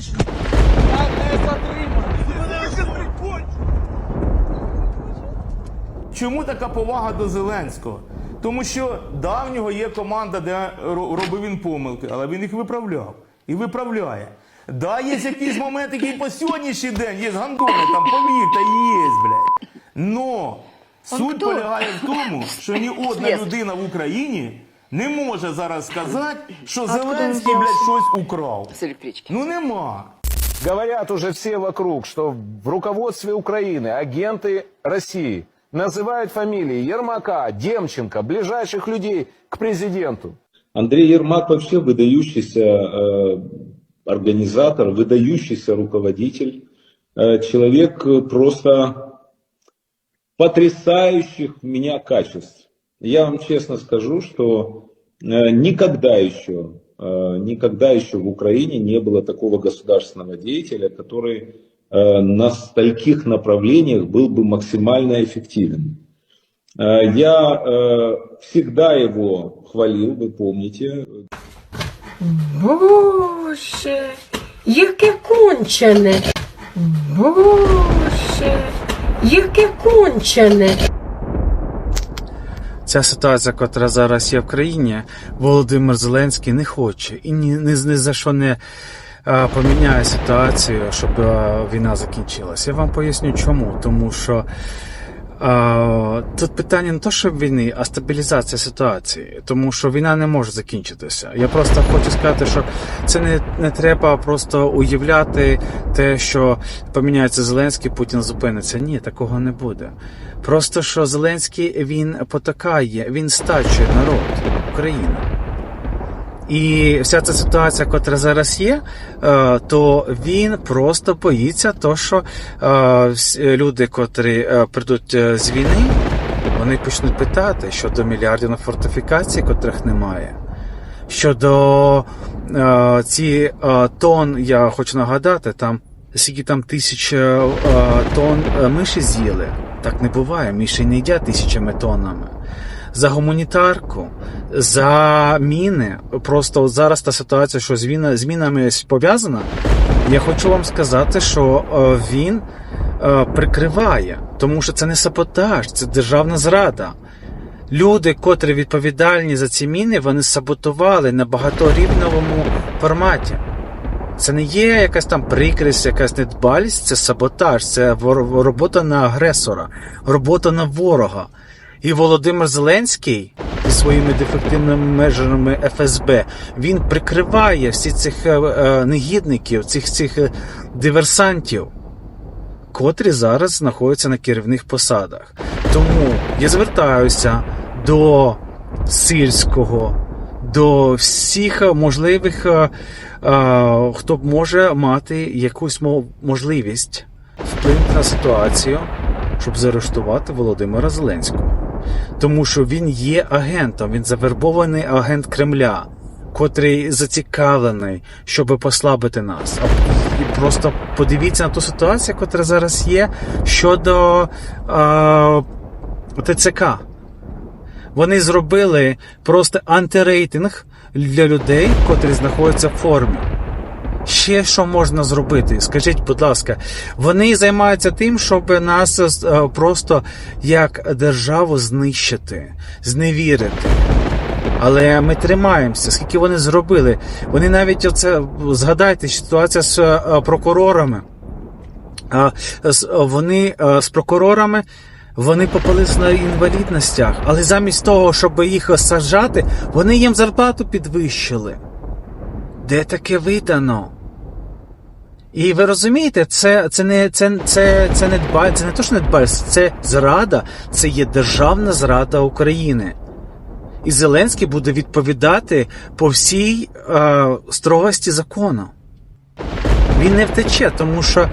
затриманий. Я не затриманий. Мене вже прикончу. Чому така повага до Зеленського? Тому що да, в нього є команда, де робив він помилки, але він їх виправляв і виправляє. Да, є якийсь момент, який по сьогоднішній день є гандони, там повірте, є, блядь. Но суть полягає в тому, що ні одна людина в Україні не може зараз сказати, що Зеленський, блядь, щось украв. Ну нема. Говорят уже все вокруг, что в руководстве Украины агенты России называют фамилии Ермака, Демченко, ближайших людей к президенту. Андрей Ермак вообще выдающийся э, организатор, выдающийся руководитель, э, человек просто потрясающих меня качеств. Я вам честно скажу, что э, никогда еще, э, никогда еще в Украине не было такого государственного деятеля, который э, на стольких направлениях был бы максимально эффективен. Э, Я э, всегда его хвалил, вы помните. Боже, яке кончене. Боже, яке кончене. Ця ситуація, котра зараз є в країні, Володимир Зеленський не хоче і ні, ні, ні за що не поміняє ситуацію, щоб війна закінчилася. Я вам поясню чому. Тому що тут питання не то, що війни, а стабілізація ситуації. Тому що війна не може закінчитися. Я просто хочу сказати, що це не, не треба просто уявляти те, що поміняється Зеленський, Путін зупиниться. Ні, такого не буде. Просто що Зеленський він потакає, він стачує народ України. І вся ця ситуація, яка зараз є, е, то він просто боїться того, що е, люди, котрі е, прийдуть з війни, вони почнуть питати щодо мільярдів на фортифікації, котрих немає. Щодо ці тонн, я хочу нагадати, там скільки там тисяч е, миші з'їли. Так не буває, миші не їдять тисячами тоннами. За гуманітарку, за міни. Просто от зараз та ситуація, що з, мінами пов'язана. Я хочу вам сказати, що е, він е, прикриває, тому що це не саботаж, це державна зрада. Люди, котрі відповідальні за ці міни, вони саботували на багаторівневому форматі. Це не є якась там прикрість, якась недбалість, це саботаж, це робота на агресора, робота на ворога. І Володимир Зеленський зі своїми дефективними межами ФСБ він прикриває всі цих е, е, негідників, цих цих е, диверсантів, котрі зараз знаходяться на керівних посадах. Тому я звертаюся до сільського, до всіх можливих, хто б може мати якусь мо- можливість вплинути на ситуацію, щоб заарештувати Володимира Зеленського. Тому що він є агентом, він завербований агент Кремля, котрий зацікавлений, щоб послабити нас. І просто подивіться на ту ситуацію, яка зараз є щодо е, ТЦК. Вони зробили просто антирейтинг для людей, котрі знаходяться в формі. Ще що можна зробити? Скажіть, будь ласка, вони займаються тим, щоб нас е, просто як державу знищити, зневірити. Але ми тримаємося. Скільки вони зробили? Вони навіть оце згадайте ситуація з е, прокурорами. Вони е, з прокурорами. Вони попались на інвалідностях, але замість того, щоб їх саджати, вони їм зарплату підвищили. Де таке видано? І ви розумієте, це, це не це, це, це не дбаль, це не то, що не дбальство, це зрада, це є державна зрада України. І Зеленський буде відповідати по всій е, строгості закону. Він не втече, тому що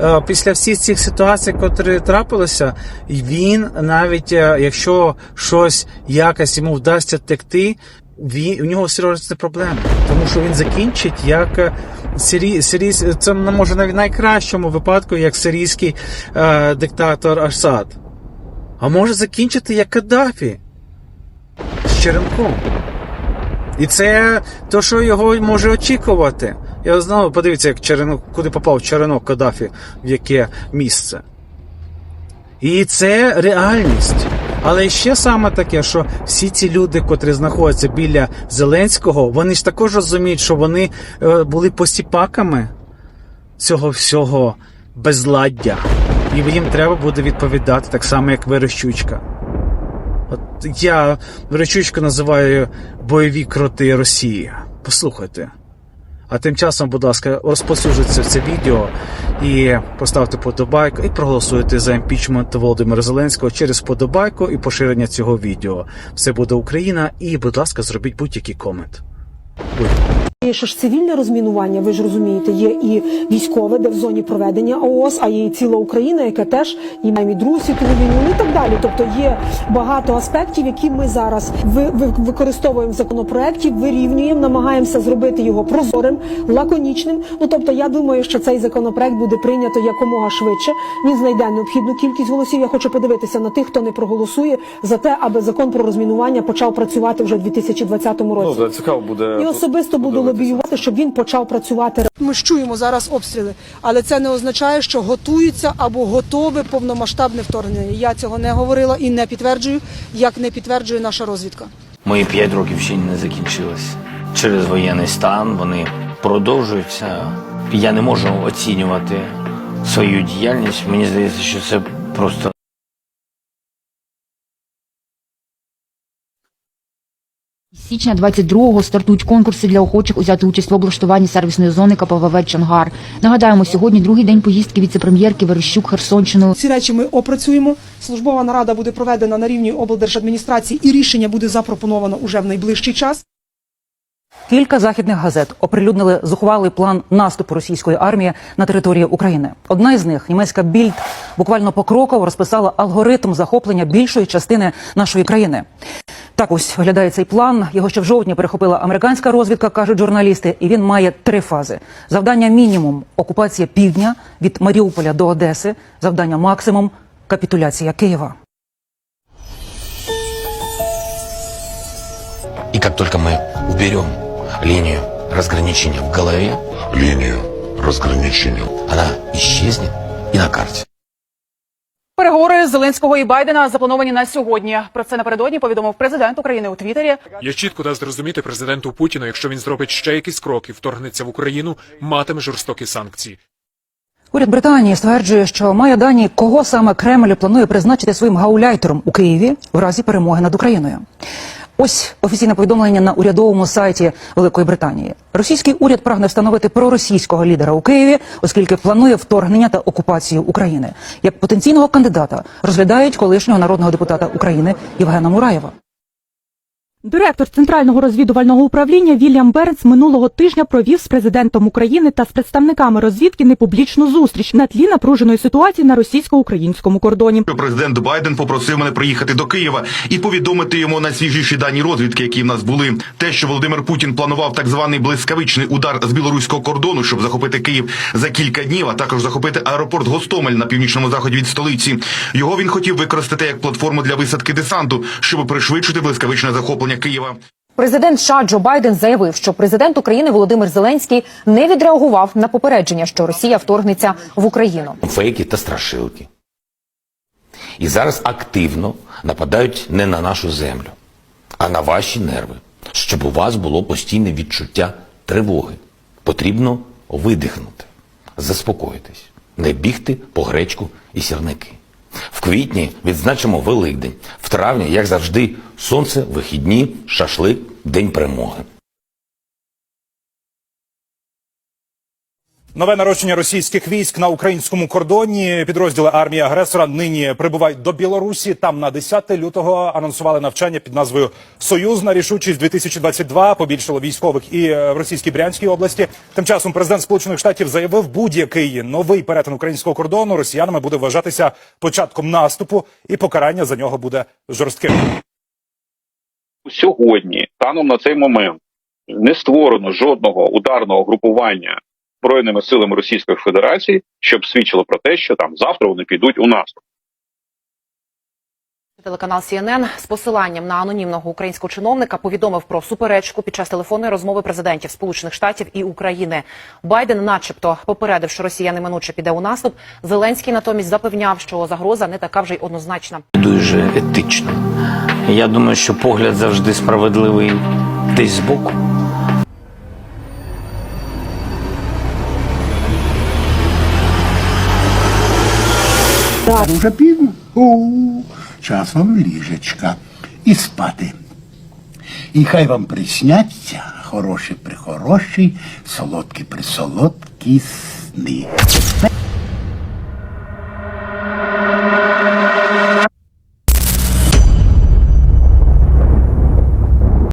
е, після всіх цих ситуацій, які трапилися, він навіть е, якщо щось якось йому вдасться втекти, він, у нього серйозні проблеми, тому що він закінчить як е, сирій, сирій, це може навіть найкращому випадку, як сирійський е, диктатор Асад. А може закінчити як Каддафі з черенком. І це то, що його може очікувати. Я знав, подивіться, як черенок, куди попав черенок Каддафі, в яке місце. І це реальність. Але ще саме таке, що всі ці люди, котрі знаходяться біля Зеленського, вони ж також розуміють, що вони е, були посіпаками цього всього безладдя. І їм треба буде відповідати так само, як Верещучка. От я Верещучку називаю бойові кроти Росії. Послухайте. А тим часом, будь ласка, розповсюджуйте це відео і поставте подобайку, і проголосуйте за імпічмент Володимира Зеленського через подобайку і поширення цього відео. Все буде Україна, і, будь ласка, зробіть будь-який комент. Є ще ж цивільне розмінування, ви ж розумієте, є і військове, де в зоні проведення ООС, а є і ціла Україна, яка теж і має і Другу світову війну, ну і так далі. Тобто є багато аспектів, які ми зараз ви, ви- використовуємо в законопроекті, вирівнюємо, намагаємося зробити його прозорим, лаконічним. Ну тобто, я думаю, що цей законопроект буде прийнято якомога швидше. Він знайде необхідну кількість голосів. Я хочу подивитися на тих, хто не проголосує за те, аби закон про розмінування почав працювати вже в 2020 році. Ну, цікаво буде. І особисто буду лобіювати, щоб він почав працювати. Ми ж чуємо зараз обстріли, але це не означає, що готується або готове повномасштабне вторгнення. Я цього не говорила і не підтверджую, як не підтверджує наша розвідка. Мої п'ять років ще не закінчились. Через воєнний стан вони продовжуються. Я не можу оцінювати свою діяльність. Мені здається, що це просто Січня 22-го стартують конкурси для охочих узяти участь в облаштуванні сервісної зони КПВВ Чонгар. Нагадаємо, сьогодні другий день поїздки віце-прем'єрки Верещук Херсонщиною. Ці речі ми опрацюємо. Службова нарада буде проведена на рівні облдержадміністрації, і рішення буде запропоновано уже в найближчий час. Кілька західних газет оприлюднили зухвалий план наступу російської армії на територію України. Одна із них, німецька більд, буквально покроково розписала алгоритм захоплення більшої частини нашої країни. Так ось виглядає цей план. Його ще в жовтні перехопила американська розвідка, кажуть журналісти, і він має три фази: завдання мінімум окупація півдня від Маріуполя до Одеси, завдання максимум капітуляція Києва. И как только мы уберем линию разграничения в голове, линию разграничения. она исчезнет и на карте. Переговори Зеленського і Байдена заплановані на сьогодні. Про це напередодні повідомив президент України у Твіттері. Я чітко дасть зрозуміти президенту Путіну, якщо він зробить ще якісь кроки, вторгнеться в Україну, матиме жорстокі санкції. Уряд Британії стверджує, що має дані, кого саме Кремль планує призначити своїм гауляйтером у Києві в разі перемоги над Україною. Ось офіційне повідомлення на урядовому сайті Великої Британії. Російський уряд прагне встановити проросійського лідера у Києві, оскільки планує вторгнення та окупацію України. Як потенційного кандидата розглядають колишнього народного депутата України Євгена Мураєва. Директор Центрального розвідувального управління Вільям Бернс минулого тижня провів з президентом України та з представниками розвідки непублічну зустріч на тлі напруженої ситуації на російсько-українському кордоні. Президент Байден попросив мене приїхати до Києва і повідомити йому найсвіжіші дані розвідки, які в нас були. Те, що Володимир Путін планував так званий блискавичний удар з білоруського кордону, щоб захопити Київ за кілька днів, а також захопити аеропорт Гостомель на північному заході від столиці. Його він хотів використати як платформу для висадки десанту, щоб пришвидшити блискавичне захоплення Києва. Президент США Джо Байден заявив, що президент України Володимир Зеленський не відреагував на попередження, що Росія вторгнеться в Україну. Фейки та страшилки. І зараз активно нападають не на нашу землю, а на ваші нерви, щоб у вас було постійне відчуття тривоги. Потрібно видихнути, заспокоїтись, не бігти по гречку і сірники. В квітні відзначимо Великдень, в травні, як завжди, сонце, вихідні, шашлик, день перемоги. Нове нарощення російських військ на українському кордоні. Підрозділи армії агресора нині прибувають до Білорусі. Там на 10 лютого анонсували навчання під назвою Союзна рішучість 2022 Побільшало військових і е, в російській Брянській області. Тим часом президент Сполучених Штатів заявив, будь-який новий перетин українського кордону росіянами буде вважатися початком наступу, і покарання за нього буде жорстким. Сьогодні, станом на цей момент, не створено жодного ударного групування збройними силами Російської Федерації, щоб свідчило про те, що там завтра вони підуть у наступ. Телеканал CNN з посиланням на анонімного українського чиновника повідомив про суперечку під час телефонної розмови президентів Сполучених Штатів і України. Байден, начебто, попередив, що Росія неминуче піде у наступ. Зеленський натомість запевняв, що загроза не така вже й однозначна. Дуже етично. Я думаю, що погляд завжди справедливий десь збоку. Уже пізно? У, час вам ліжечка і спати. І хай вам присняться хороші прихороші, солодкі присолодкі сни.